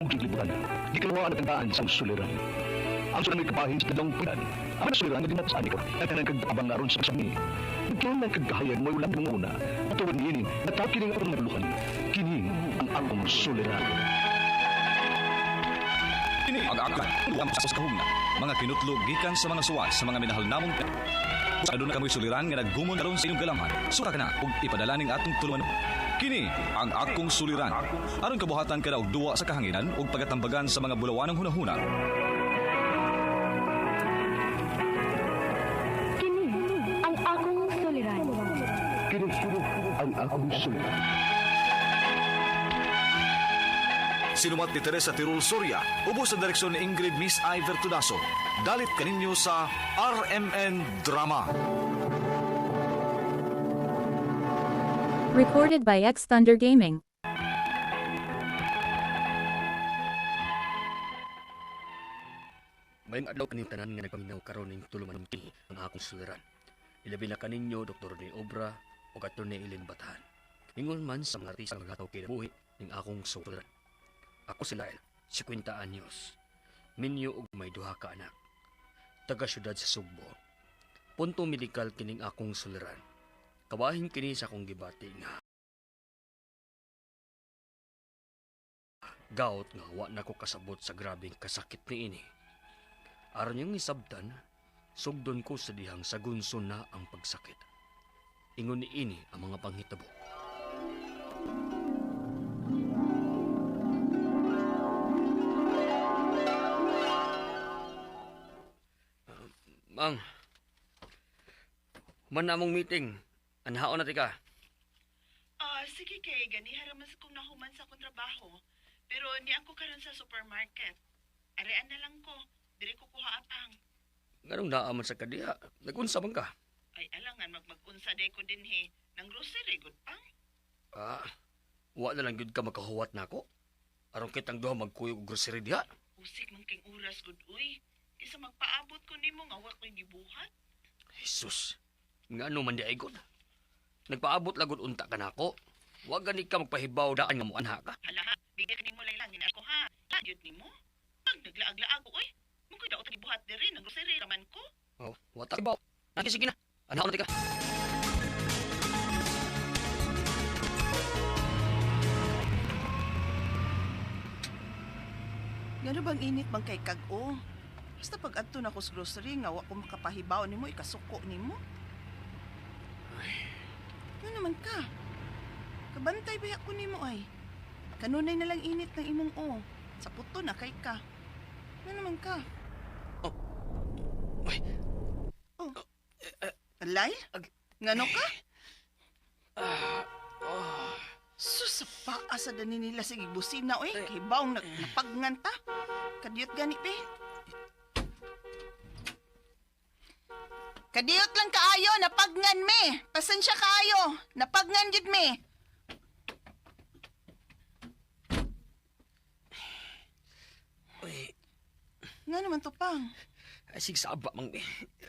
Ang gilibutan, di kalawaan at tandaan sa suliran. Ang sulang kapahin sa dalawang pinan, ang suliran na dinapasaan ko, na kanang kagabang naroon sa kasami. Bigyan ng kagahayan mo ulang ng una, at tuwan niini, natakiling ang nagluhan. Kini ang akong suliran. Kini ang akla uwam sa kahugna. Mga kinutlog gikan sa mga suwat sa mga minahal namong. Sa aduna kamoy suliran nga naggumon karon sa inyong galamhan. Sura ka na ug ipadala ning atong tuluman. Kini ang akong suliran. Aron kabuhatan ka na og duwa sa kahanginan ug pagatambagan sa mga bulawanong hunahuna. Kini ang akong suliran. Kini ang akong suliran. Sinumat ni Teresa Tirul Soria, ubos sa direksyon ni Ingrid Miss Iver Tudaso. Dalit kaninyo sa RMN Drama. Recorded by X Thunder Gaming. Mayong adlaw kaning tanan nga nagpaminaw karon ning tulumanon kini ang akong suliran. Ilabi na kaninyo Dr. ni Obra o ni Ilin Batahan. Ingon man sa mga artista nga gataw kinabuhi ning akong suliran. Ako si Lyle, 50 anyos. Minyo og may duha ka anak. Taga syudad sa Sugbo. Punto medikal kining akong suliran. Kabahin kini sa akong gibati nga Gaot nga wa na ko kasabot sa grabing kasakit ni ini. Aron yung isabtan, sugdon ko sa dihang sagunson na ang pagsakit. Ingon ni ini ang mga panghitabo. Uh, Mang, man na meeting. Anhaon na tika. Ah, sige kay gani haraman sa kong nahuman sa akong trabaho. Pero ni ako karon sa supermarket. Arean na lang ko. Diri ko kuha atang. Ganong naaman sa kadiha. Nagunsa man ka. Ay alangan magmagunsa day ko din he. Nang grocery good pang. Ah, wa na lang gud ka makahuwat na ako. Aron kitang duha magkuyog og grocery diha. Usik man king oras good uy. Kisa magpaabot ko nimo nga wa ko'y gibuhat. Jesus, nga ano man di ay gud. Nagpaabot lagod unta ka na ako. Wa gani ka magpahibaw daan nga mo anha ka. Hala ha, bigyan ka nimo laylangin ako ha. Ladyot nimo. Pag naglaag-laag ko oy. Mungkoy daot gibuhat diri nang grocery raman ko. Oh, wa ta hibaw. Naki sige na. Anha na tika. Ngano bang init bang kay kag-o? Basta pag adto na ko sa grocery nga wa ko makapahibaw nimo ikasuko nimo. Ano naman ka? Kabantay ba ko nimo ay? Kanunay na lang init ng imong o. Sa puto na kay ka. Ano naman ka? Uy. Oh. Alay? Ngano ka? Oh. Sus, sa paa sa dani nila sige busina oy. Kay baong nag napagngan ta. Kadiyot gani pe. Kadiyot lang kaayo, napagngan me. Pasensya kaayo, napagngan jud me. Uy, Nga naman to pang. asig saba mang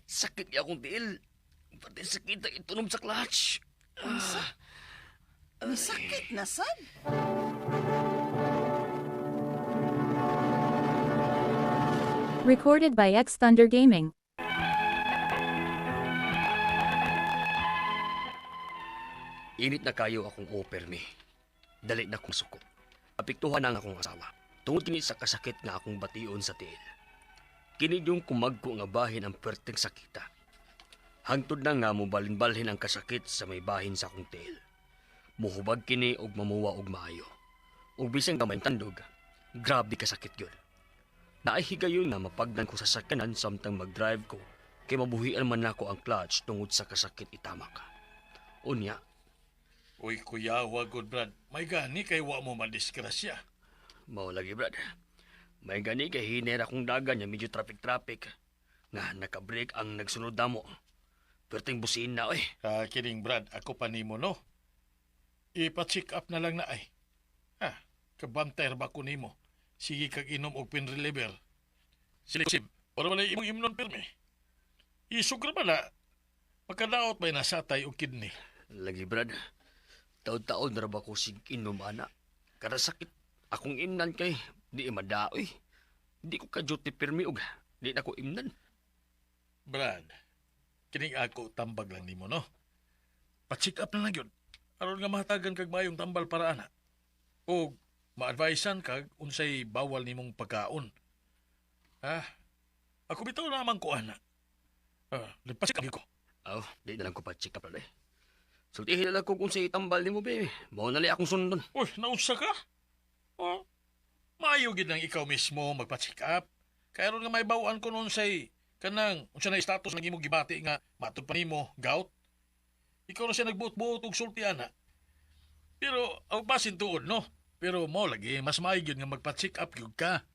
sakit ya akong tiil. Pati sakit ang itunom sa clutch. Unsa? May sakit na sad. Recorded by X Thunder Gaming. Init na kayo akong offer me. Dali na kong suko. Apiktuhan ang akong asawa. Tungod kini sa kasakit nga akong bation sa tiil. Kini yung kumagko nga bahin ang perteng sakita. Hangtod na nga mo balin-balhin ang kasakit sa may bahin sa akong tiil. Muhubag kini og mamuwa og maayo. Ug bisang gamay tandog, grabe kasakit yun. Naihigayon na mapagdan ko sa sakyanan samtang mag-drive ko kay mabuhian man nako ang clutch tungod sa kasakit itamak. Unya, Uy, kuya, wag good, Brad. May gani kay wa mo madiskrasya. Mao lagi, Brad. May gani kay hiner akong dagan niya medyo traffic-traffic. Nga nakabreak ang nagsunod na mo. Perting busin na, oy. Ah, kidding, Brad. Ako pa nimo, no? Ipa-check up na lang na ay. Ha, kabantay ra ba ko nimo? Sige kag inom og pain reliever. Silisib, para wala imong imnon pirmi. Isog ra ba na? Pagkadaot may nasatay og kidney. Lagi, Brad. Taon-taon na ba ko sig inom, ana? Kada sakit, akong inan kay Di madaoy. Di ko ka duty permi og di na ko imnan. Brad, kining ako tambag lang nimo no. Pa-check up na lang yun. Aron nga mahatagan kag mayong tambal para ana. O ma-advisean kag unsay bawal nimong pagkaon. Ha? Ako bitaw naman ko ana. Ah, nagpa-check up ko. Aw, di na lang ko pa check up na Sultihin na ko kung sa itambal ni mo, be. Mao na lang akong sundon. Uy, nausa ka? Oh, maayo gid lang ikaw mismo magpa-check up. Kaya ron nga may bawaan ko noon say kanang unsa na status ng imong gibati nga matud pa nimo gout. Ikaw na siya nagbuot-buot og sulti ana. Pero ang basin tuod no. Pero mo lagi mas maayo gyud nga magpa-check up gyud ka.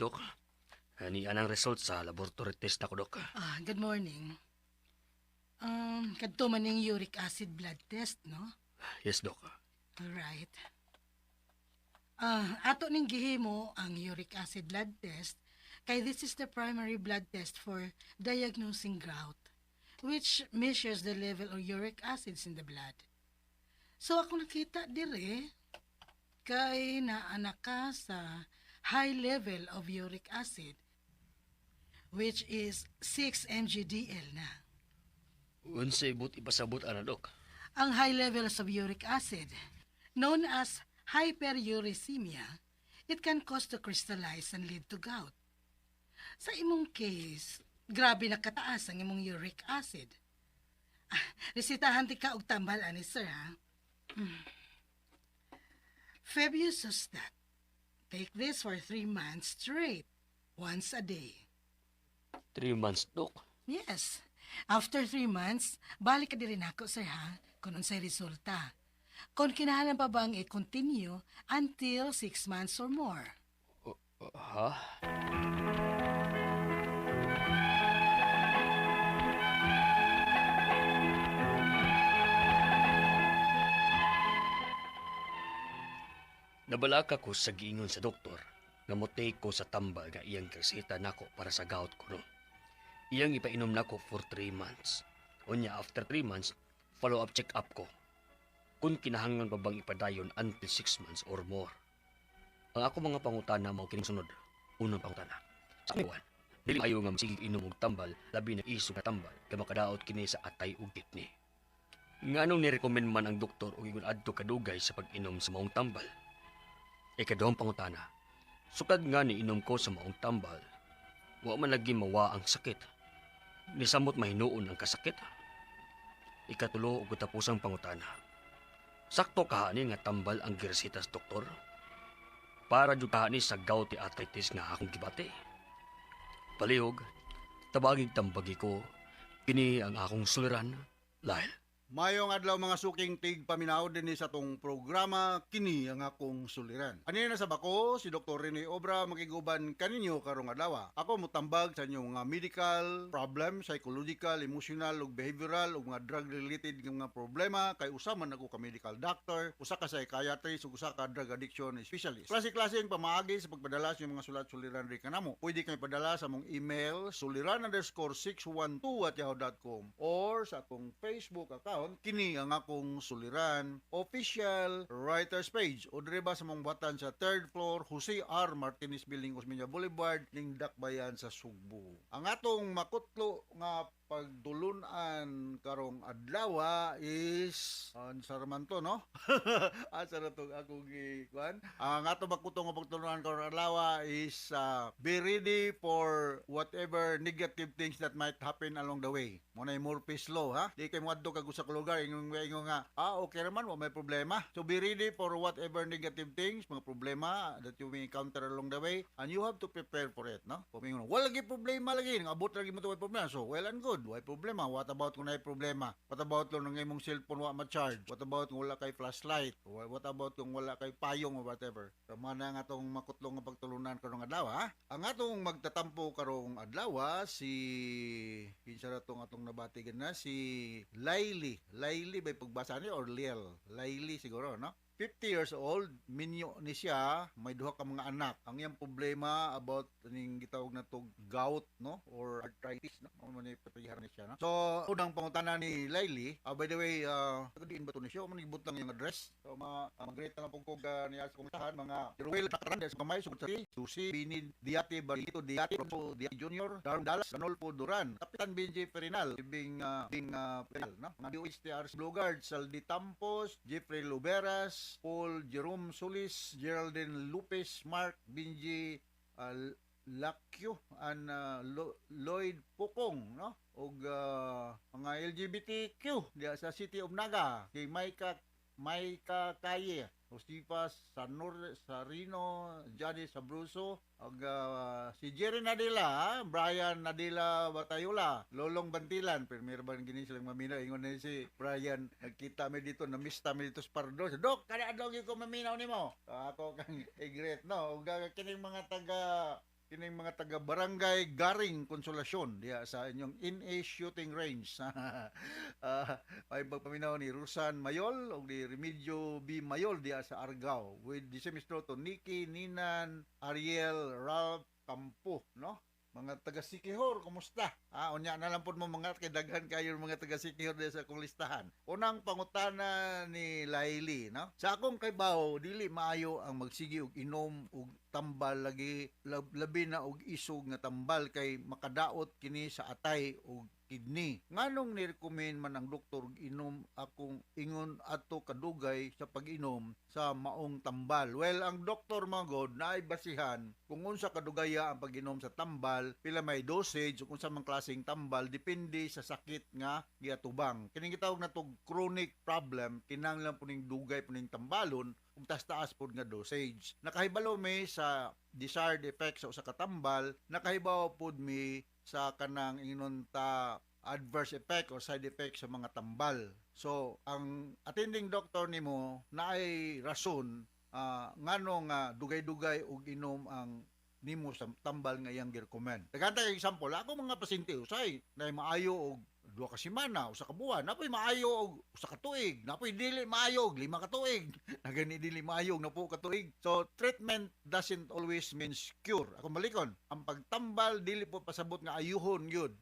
Doc. Ani anang result sa laboratory test nako, Doc. Ah, good morning. Um, kadto man ning uric acid blood test, no? Yes, Doc. Alright. Ah, ato ning gihimo ang uric acid blood test kay this is the primary blood test for diagnosing gout which measures the level of uric acids in the blood. So ako nakita dire kay naanak ka sa high level of uric acid which is 6 mgdl na. Unsay but ipasabot ana, Doc. Ang high levels of uric acid, known as hyperuricemia, it can cause to crystallize and lead to gout. Sa imong case, grabe na kataas ang imong uric acid. Ah, resitahan ti ka og tambal ani sir ha. Mm. Febusustat. Take this for three months straight, once a day. Three months, Doc. Yes. After three months, balik ka din rin ako, sir, ha? Kung unsay resulta. Kung kinahanglan pa bang i-continue until six months or more. Uh, ha? Nabalaka ko sa giingon sa doktor nga motake ko sa tambal nga iyang reseta nako para sa gout ko no. Iyang ipainom nako for 3 months. Unya after 3 months, follow-up check-up ko. Kung kinahanglan pa bang ipadayon until 6 months or more. Ang ako mga pangutana mao kining sunod. Unang pangutana. Sa kawan, dili ayo nga sige inom og tambal, labi na iso nga tambal, kay makadaot kini sa atay ug kidney. Nganong ni-recommend man ang doktor og ingon adto kadugay sa pag-inom sa maong tambal? Ikadawang pangutana. Sukad nga ni inom ko sa maong tambal, wa man lagi mawa ang sakit. Nisamot mahinuon ang kasakit. Ikatulo og katapusang pangutana. Sakto kahani nga tambal ang giresita sa doktor? para jud kahani sa gout arthritis nga akong gibati. Palihog, tabagig tambagi ko, kini ang akong suliran, Lyle. Mayong adlaw mga suking tig paminaw din sa tong programa kini ang akong suliran. Anina sa bako si Dr. Rene Obra makiguban kaninyo karong adlaw. Ako mutambag sa inyong mga medical problem, psychological, emotional ug behavioral ug mga drug related nga mga problema kay usa man ako ka medical doctor, usa ka psychiatrist ug usa ka drug addiction specialist. Klase-klase ang pamaagi sa pagpadala sa mga sulat suliran ri kanamo. Pwede kay padala sa mong email suliran underscore 612 at yahoo.com or sa akong Facebook account kini ang akong suliran official writers page o dire ba sa mong batan sa third floor Jose R. Martinez Building Osmeña Boulevard ning Dakbayan sa Sugbo. Ang atong makutlo nga pagdulunan karong adlaw is ang saraman to no? Asa na to ako gi kwan ang ato makuto nga pagtulunan karong adlaw is uh, be ready for whatever negative things that might happen along the way. Mo na Murphy's law ha? Di kay mo adto kag usa ka lugar ingon ingon nga ah okay naman wa may problema. So be ready for whatever negative things mga problema that you may encounter along the way and you have to prepare for it no? Kung ingon wala lagi problema lagi abot lagi mo to problema. So well and good why problema? What about kung na problema? What about kung ng imong cellphone wa ma-charge? What about kung wala kay flashlight? What about kung wala kay payong or whatever? Tama na nga atong makutlong nga pagtulunan karong adlaw ha? Ang atong magtatampo karong adlaw si kinsa ra tong atong nabatigan na si Laili. Laili bay pagbasa ni or Liel? Laili siguro no 50 years old, minyo ni siya, may duha ka mga anak. Ang iyang problema about ning gitawag na to gout, no? Or arthritis, no? Ano man ni patiharan ni siya, no? So, unang pangutana ni Laili, ah, by the way, uh, diin ba to ni siya? Ano ibut lang yung address? So, mga, uh, mag-greet na lang po kong uh, niya sa kumustahan, mga Ruel Nakarandes, Kamay, Sugutari, Susi, Bini, Diate, Balito, Diate, Rosso, Diate Junior, Darm Dallas, Ranolfo Duran, Kapitan Benji Perinal, Bing, uh, Bing, uh, Perinal, no? Mga DOHTRs, Blugard, Saldi Tampos, Jeffrey Luberas, Paul Jerome Solis, Geraldine Lupes, Mark, Benji, uh, Lakyo, and uh, Lo- Lloyd Pukong, no? Og uh, mga LGBTQ diya sa City of Naga, kay Maika Maika Kaye, Josepas Sanur Sarino, Johnny Sabruso, ag uh, si Jerry Nadila, ha? Brian Nadila Batayola, Lolong Bantilan, pero meron ba gini silang mamina ingon na si Brian, nagkita mi dito, na-miss mi dito sa Pardo. Dok, kada adlaw ko maminaw nimo. Ah, Ako kang igret no, ug kining mga taga kining mga taga Barangay Garing Konsolasyon diya sa inyong in-a shooting range. uh, ay pagpaminaw ni Rusan Mayol o ni Remedio B. Mayol diya sa Argao with the semestro to Nikki, Ninan, Ariel, Ralph, Campo, no? Mga taga Sikihor, kumusta? Ah, unya na lang po mo mga kay daghan kayo mga taga Sikihor diya sa akong listahan. Unang pangutana ni Laili, no? Sa akong kay Bao, dili maayo ang magsigi og inom og tambal lagi lab- labi na og isog nga tambal kay makadaot kini sa atay og kidney. Nganong ni-recommend man ang doktor inom akong ingon ato kadugay sa pag-inom sa maong tambal. Well, ang doktor mga god naay basihan kung unsa kadugaya ang pag-inom sa tambal, pila may dosage ug unsa mang klaseng tambal depende sa sakit nga giatubang. Kining gitawag na to chronic problem, kinahanglan po ning dugay po ning tambalon ug taas-taas pod nga dosage. Nakahibalo mi sa desired effects sa usa ka tambal, nakahibaw pod mi sa kanang ingon ta adverse effect or side effect sa mga tambal. So, ang attending doctor nimo naay rason ah, ngano nga dugay-dugay og inom ang nimo sa tambal nga iyang gi-recommend. Kay example, ako mga pasyente usay na maayo og duha ka semana, usa ka buwan, napoy maayo og usa ka tuig, napoy dili maayo lima ka tuig. na gani dili maayo og napo ka tuig. So treatment doesn't always means cure. Ako malikon, ang pagtambal dili po pasabot nga ayuhon gyud.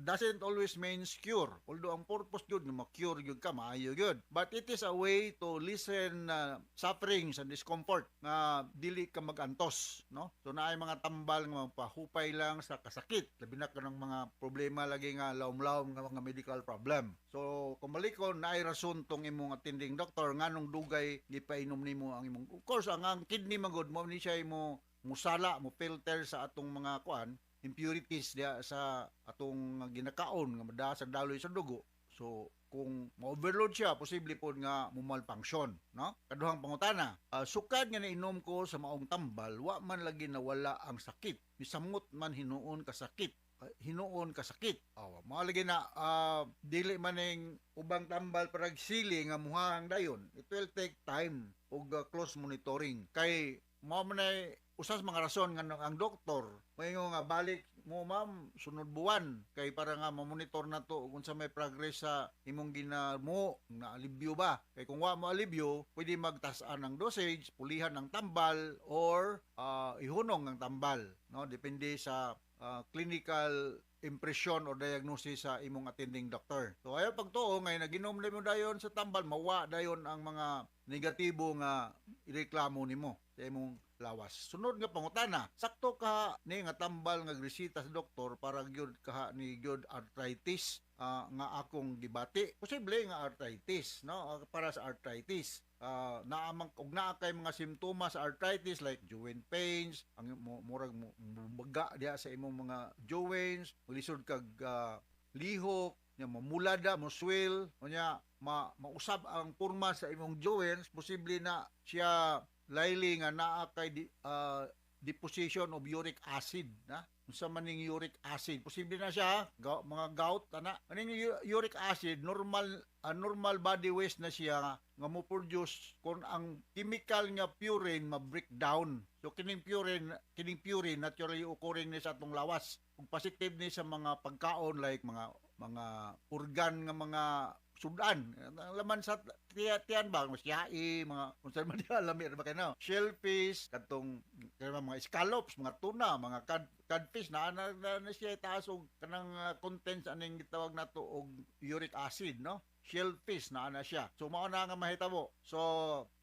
Doesn't always means cure. Although ang purpose gyud nga ma-cure gyud ka, maayo gyud. But it is a way to lessen uh, sufferings and discomfort nga dili ka magantos, no? So naay mga tambal nga magpahupay lang sa kasakit, labi na ka mga problema lagi nga lawom-lawom nga mga medical problem. So kung malikon naay rason tong imong attending doctor nganong dugay gipainom nimo ang imong of course ang, ang kidney magod mo ni siya mo musala mo filter sa atong mga kuan impurities diya sa atong ginakaon nga mada sa daloy sa dugo. So kung ma-overload siya, posible po nga mumalfunction, no? Kaduhang pangutana, ah, sukad nga nainom ko sa maong tambal, wa man lagi nawala ang sakit. Misamot man hinuon ka sakit. Hinuon ka sakit. Oh, lagi na ah, dili man ning ubang tambal parag sili nga muhang dayon. It will take time ug ah, close monitoring. Kay mao man usas mga rason nga ang doktor mayo nga balik mo ma'am sunod buwan kay para nga ma-monitor na to kung sa may progress sa imong ginamo na alibyo ba kay kung wa mo alibyo pwede magtasan ng dosage pulihan ng tambal or ah, ihunong ng tambal no depende sa ah, clinical impression or diagnosis sa imong attending doctor. So ayo pagtuo ngay naginom na mo dayon sa tambal mawa dayon ang mga negatibo nga ireklamo nimo sa imong lawas. Sunod nga pangutana, sakto ka ni nga tambal nga gresita sa doktor para gyud kaha ni gyud arthritis ah, nga akong gibati. Posible nga arthritis, no? Ah, Para sa arthritis. Ah, naamang og naa kay mga simptomas arthritis like joint pains, ang murag mo baga diha sa imong mga joints, lisod kag ah, lihok, nya mamulada, mo swell, unya ma mausab ang porma sa imong joints, posible na siya laili nga naa kay di, ah, deposition of uric acid na unsa man ning uric acid. Posible na siya ga- mga gout ana aning u- uric acid normal ah, normal body waste na siya nga mo produce kung ang chemical nga purine ma-breakdown. So kining purine kining purine naturally occurring ni sa atong lawas. Ug positive ni sa mga pagkaon like mga mga organ nga mga sudan. Laman sa tiyan, tiyan ba, mas yai, mga kung saan man nila alam ba kayo no? Shellfish, katong mga scallops, mga tuna, mga cod, codfish na na, na, na siya taas og kanang uh, contents aning gitawag nato og uric acid, no? Shellfish na ana siya. So mao na nga mahitabo. So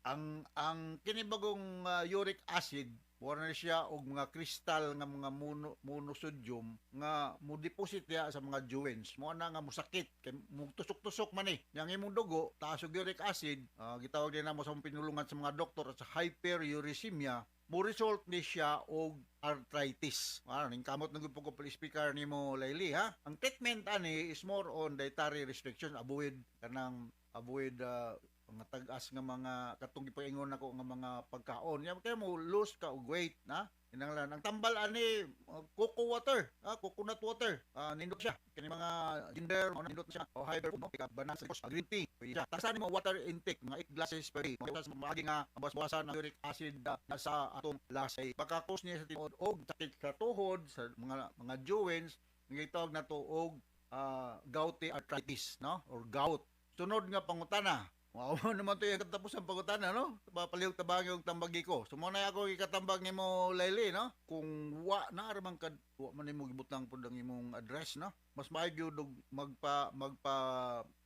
ang ang kinibagong uh, uric acid Wala na siya og mga kristal nga mga mono, monosodium nga mo deposit niya sa mga joints. Mo na nga musakit kay mo tusok-tusok man eh. Yang imong dugo taas og uric acid, ah, gitawag din na mo sa pinulungan sa mga doktor sa hyperuricemia mo result ni siya og arthritis. Ah, ning kamot ng po ko speaker nimo Layli ha. Ang treatment ani is more on dietary restrictions, avoid kanang avoid ah, mga tag-as nga mga katong gipaingon nako nga mga pagkaon. Ya kay mo lose ka og weight na. Inanglan ang tambal ani uh, coco water, ah, coconut water. Ah, nindot siya. Kini mga ginger, ano nindot siya. O hyper no, kaya banana sa green tea. Siya. Tasan mo water intake mga 8 glasses per day. Mga sa maagi nga mabas-bawasan ng uric acid ah, sa atong lasay. Pagkakos niya sa tinuod og sakit sa tuhod sa mga mga joints, gitawag na to og ah, gouty arthritis, no? Or gout. Sunod nga pangutana, Wow, naman to yung katapos ang pagutan, no? Papalihog tabang yung tambagi ko. Sumunay ako ikatambag ni mo, Laili, no? Kung wa na aramang kad wa man nimo gibutang pud ang imong address, no? Mas maaygo dog magpa magpa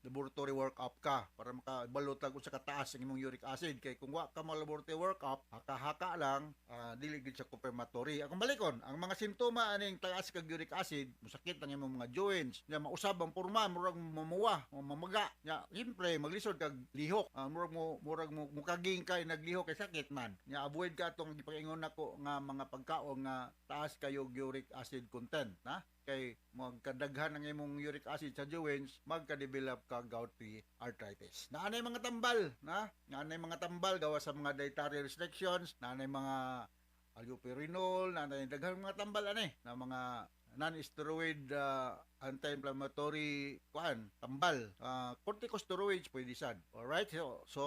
laboratory workup ka para makabalot lang sa kataas ang imong uric acid. Kay kung wa ka mo laboratory workup haka-haka lang ah, dili gid siya confirmatory. Akong balikon ang mga simptoma aning taas kag uric acid musakit ang imong mga joints. Nya mausab ang porma murag mamuwa mamaga. Nya siyempre maglisod kag lihok. Ah, murag mo murag mo mukaging kay naglihok kay sakit man. Nya avoid ka atong gipaingon nako nga mga pagkaon nga taas kayo uric acid content na kay magkadaghan ang imong uric acid sa joints magka-develop ka gouty arthritis. Naanay mga tambal, na? Naanay mga tambal gawa sa mga dietary restrictions, naanay mga albuterol, naanay daghang mga tambal ani na mga non-steroid uh, anti-inflammatory kuan tambal uh, corticosteroids pwede sad alright so, so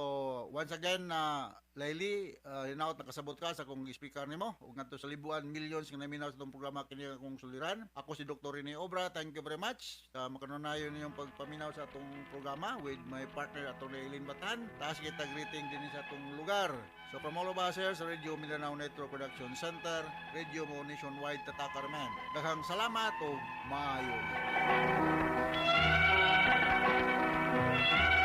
once again na uh, Laili, ah, uh, hinaot nakasabot ka sa kung speaker nimo ug ngadto sa libuan millions nga naminaw sa itong programa kini kong suliran. Ako si Dr. Rene Obra. Thank you very much sa uh, makanunayon ninyong pagpaminaw sa atong programa with my partner atong Lailin Batan. Taas kita greeting din sa atong lugar. So from all of us here sa Radio Mindanao Network Production Center, Radio mo nationwide tatakarman. Daghang salamat o maayo. Thank you.